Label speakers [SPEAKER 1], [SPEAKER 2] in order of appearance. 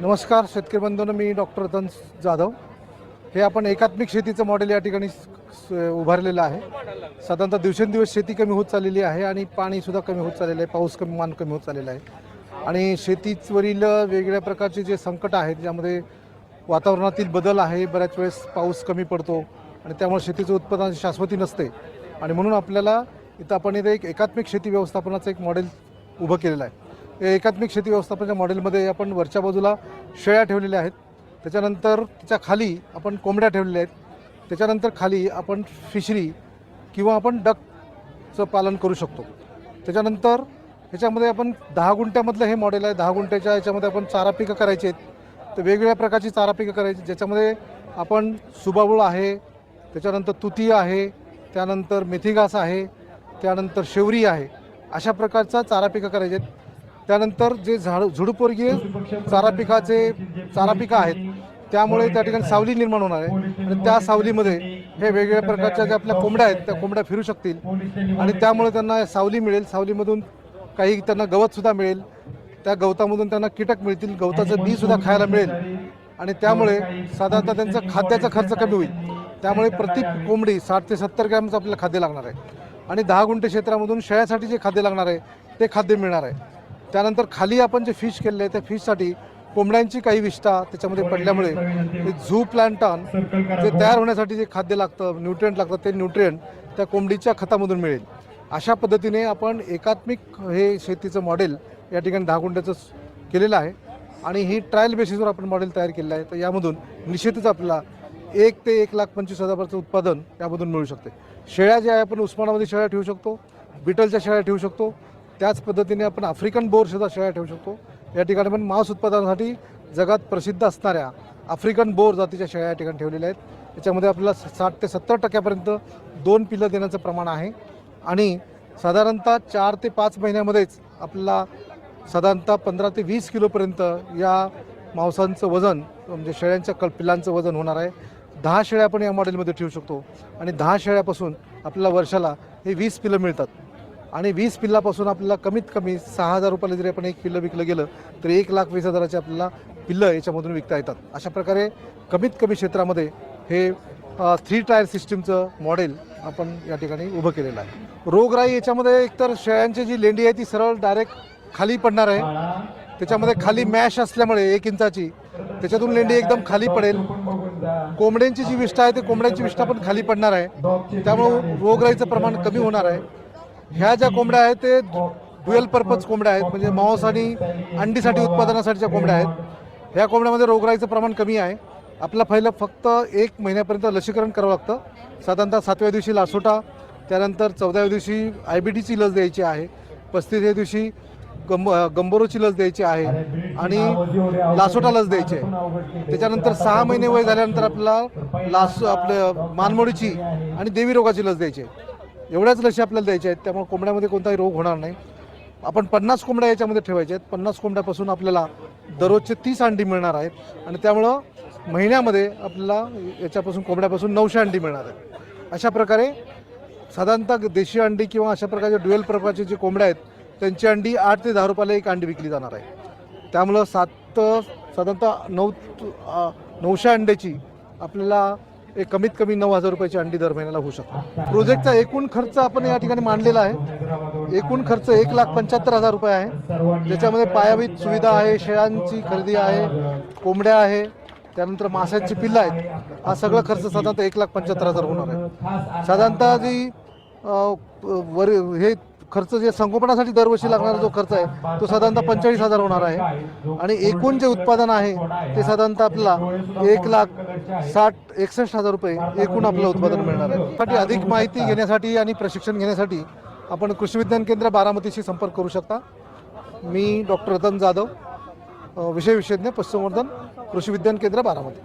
[SPEAKER 1] नमस्कार शेतकरी बंधूंनो मी डॉक्टर रतन जाधव. हे आपण एकात्मिक शेतीचं मॉडेल या ठिकाणी स- उभारलेलं आहे. साधारणतः दिवसेंदिवस शेती कमी होत चाललेली आहे आणि पाणीसुद्धा कमी होत चाललेलं आहे पाऊस कमी मान कमी होत चाललेला आहे. आणि शेतीवरील वेगवेगळ्या प्रकारचे जे संकट आहेत ज्यामध्ये वातावरणातील बदल आहे बऱ्याच वेळेस पाऊस कमी पडतो आणि त्यामुळे शेतीचं उत्पादन शाश्वती नसते. आणि म्हणून आपल्याला इथं आपण इथे एक एकात्मिक शेती व्यवस्थापनाचं एक मॉडेल उभं केलेलं आहे. एकात्मिक शेती व्यवस्थापनाच्या मॉडेलमध्ये आपण वरच्या बाजूला शेळ्या ठेवलेल्या आहेत. त्याच्यानंतर त्याच्याखाली आपण कोंबड्या ठेवलेल्या आहेत. त्याच्यानंतर खाली आपण फिशरी किंवा आपण डकचं पालन करू शकतो. त्याच्यानंतर ह्याच्यामध्ये आपण दहा गुंठ्यामधलं हे मॉडेल आहे. दहा गुंठ्याच्या ह्याच्यामध्ये आपण चारा पिकं करायची आहेत. तर वेगवेगळ्या प्रकारची चारा पिकं करायची ज्याच्यामध्ये आपण सुबाबूळ आहे त्याच्यानंतर तुती आहे त्यानंतर मेथीघास आहे त्यानंतर शेवरी आहे. अशा प्रकारचा चारा पिकं करायचे आहेत. त्यानंतर जे झाड झुडूपवर्गीय चारा पिकाचे चारा पिकं आहेत त्यामुळे त्या ठिकाणी सावली निर्माण होणार आहे. आणि त्या सावलीमध्ये हे वेगवेगळ्या प्रकारच्या ज्या आपल्या कोंबड्या आहेत त्या कोंबड्या फिरू शकतील. आणि त्यामुळे त्यांना सावली मिळेल. सावलीमधून काही त्यांना गवतसुद्धा मिळेल. त्या गवतामधून त्यांना कीटक मिळतील. गवताचं बीसुद्धा खायला मिळेल. आणि त्यामुळे साधारणतः त्यांचा खाद्याचा खर्च कमी होईल. त्यामुळे प्रति कोंबडी साठ ते सत्तर ग्रॅमचं आपल्याला खाद्य लागणार आहे. आणि दहा गुंठे क्षेत्रामधून शेळ्यासाठी जे खाद्य लागणार आहे ते खाद्य मिळणार आहे. त्यानंतर खाली आपण जे फिश केलेलं आहे त्या फिशसाठी कोंबड्यांची काही विष्ठा त्याच्यामध्ये पडल्यामुळे ते झू प्लॅन्टॉन जे तयार होण्यासाठी जे खाद्य लागतं न्यूट्रियंट लागतं ते न्यूट्रियंट त्या कोंबडीच्या खतामधून मिळेल. अशा पद्धतीने आपण एकात्मिक हे शेतीचं मॉडेल या ठिकाणी दहा गुंठ्याचं स- केलेलं आहे आणि ही ट्रायल बेसिसवर आपण मॉडेल तयार केलेलं आहे. तर यामधून निश्चितच आपल्याला एक ते एक लाख पंचवीस हजाराचं उत्पादन यामधून मिळू शकते. शेळ्या ज्या आहे आपण उस्मानामध्ये शेळ्या ठेवू शकतो बिटलच्या शेळ्या ठेवू शकतो त्याच पद्धतीने आपण आफ्रिकन बोरसुद्धा शेळ्या ठेवू शकतो. या ठिकाणी पण मांस उत्पादनासाठी जगात प्रसिद्ध असणाऱ्या आफ्रिकन बोर जातीच्या शेळ्या या ठिकाणी ठेवलेल्या आहेत. याच्यामध्ये आपल्याला साठ ते सत्तर टक्क्यापर्यंत दोन पिलं देण्याचं प्रमाण आहे. आणि साधारणतः चार ते पाच महिन्यामध्येच आपल्याला साधारणतः पंधरा ते वीस किलोपर्यंत या मांसांचं वजन म्हणजे शेळ्यांच्या कल पिलांचं वजन होणार आहे. दहा शेळ्या आपण या मॉडेलमध्ये ठेवू शकतो. आणि दहा शेळ्यापासून आपल्याला वर्षाला हे वीस पिलं मिळतात. आणि वीस पिल्लापासून आपल्याला कमीत कमी सहा हजार रुपयाला जरी आपण एक पिल्लं विकलं गेलं तर एक लाख वीस हजाराचे आपल्याला पिल्लं याच्यामधून विकता येतात. अशा प्रकारे कमीत कमी क्षेत्रामध्ये हे थ्री टायर सिस्टीमचं मॉडेल आपण या ठिकाणी उभं केलेलं आहे. रोगराई याच्यामध्ये एकतर शेळ्यांची जी लेंडी आहे ती सरळ डायरेक्ट खाली पडणार आहे. त्याच्यामध्ये खाली मॅश असल्यामुळे एक इंचाची त्याच्यातून लेंडी एकदम खाली पडेल. कोंबड्यांची जी विष्ठा आहे ते कोंबड्यांची विष्ठा पण खाली पडणार आहे. त्यामुळं रोगराईचं प्रमाण कमी होणार आहे. ह्या ज्या कोंबड्या आहेत ते ड्युएल पर्पज कोंबड्या आहेत म्हणजे मांस आणि अंडीसाठी उत्पादनासाठीच्या कोंबड्या आहेत. ह्या कोंबड्यामध्ये रोगराईचं प्रमाण कमी आहे. आपलं पहिलं फक्त एक महिन्यापर्यंत लसीकरण करावं लागतं. साधारणतः सातव्या दिवशी लासोटा त्यानंतर चौदाव्या दिवशी आय बी टीची लस द्यायची आहे. पस्तीसव्या दिवशी गंब गंबोरोची लस द्यायची आहे आणि लासोटा लस द्यायची आहे. त्याच्यानंतर सहा महिने वय झाल्यानंतर आपल्याला लास आपलं मानमोडीची आणि देवी रोगाची लस द्यायची आहे. एवढ्याच लशी आपल्याला द्यायच्या आहेत त्यामुळे कोंबड्यामध्ये कोणताही रोग होणार नाही. आपण पन्नास कोंबड्या याच्यामध्ये ठेवायच्या आहेत. पन्नास कोंबड्यापासून आपल्याला दररोजचे तीस अंडी मिळणार आहेत. आणि त्यामुळं महिन्यामध्ये आपल्याला याच्यापासून कोंबड्यापासून नऊशे अंडी मिळणार आहेत. अशा प्रकारे साधारणतः देशी अंडी किंवा अशा प्रकारचे ड्युएल प्रकारचे जे कोंबड्या आहेत त्यांची अंडी आठ ते दहा रुपयाला एक अंडी विकली जाणार आहे. त्यामुळं सात साधारणतः नऊ नऊशे अंड्याची आपल्याला एक कमीत कमी नऊ हजार रुपयाची अंडी दर महिन्याला होऊ शकतो. प्रोजेक्टचा एकूण खर्च आपण या ठिकाणी मांडलेला आहे. एकूण खर्च एक लाख पंच्याहत्तर हजार रुपये आहे. ज्याच्यामध्ये पायाभूत सुविधा आहे शेळ्यांची खरेदी आहे कोंबड्या आहे त्यानंतर माशांची पिल्लं आहेत. हा सगळा खर्च साधारणतः एक लाख पंच्याहत्तर हजार होणार आहे. साधारणतः जी वर हे खर्च जे संगोपनासाठी दरवर्षी लागणारा जो खर्च आहे तो साधारणतः पंचेचाळीस हजार होणार आहे. आणि एकूण जे उत्पादन आहे ते साधारणतः आपल्याला एक लाख साठ एकसष्ट हजार रुपये एकूण आपलं उत्पादन मिळणार. आहे साठी अधिक माहिती घेण्यासाठी आणि प्रशिक्षण घेण्यासाठी आपण कृषी विज्ञान केंद्र बारामतीशी संपर्क करू शकता. मी डॉक्टर रतन जाधव विषय विशेषज्ञ पशुसंवर्धन कृषी विज्ञान केंद्र बारामती.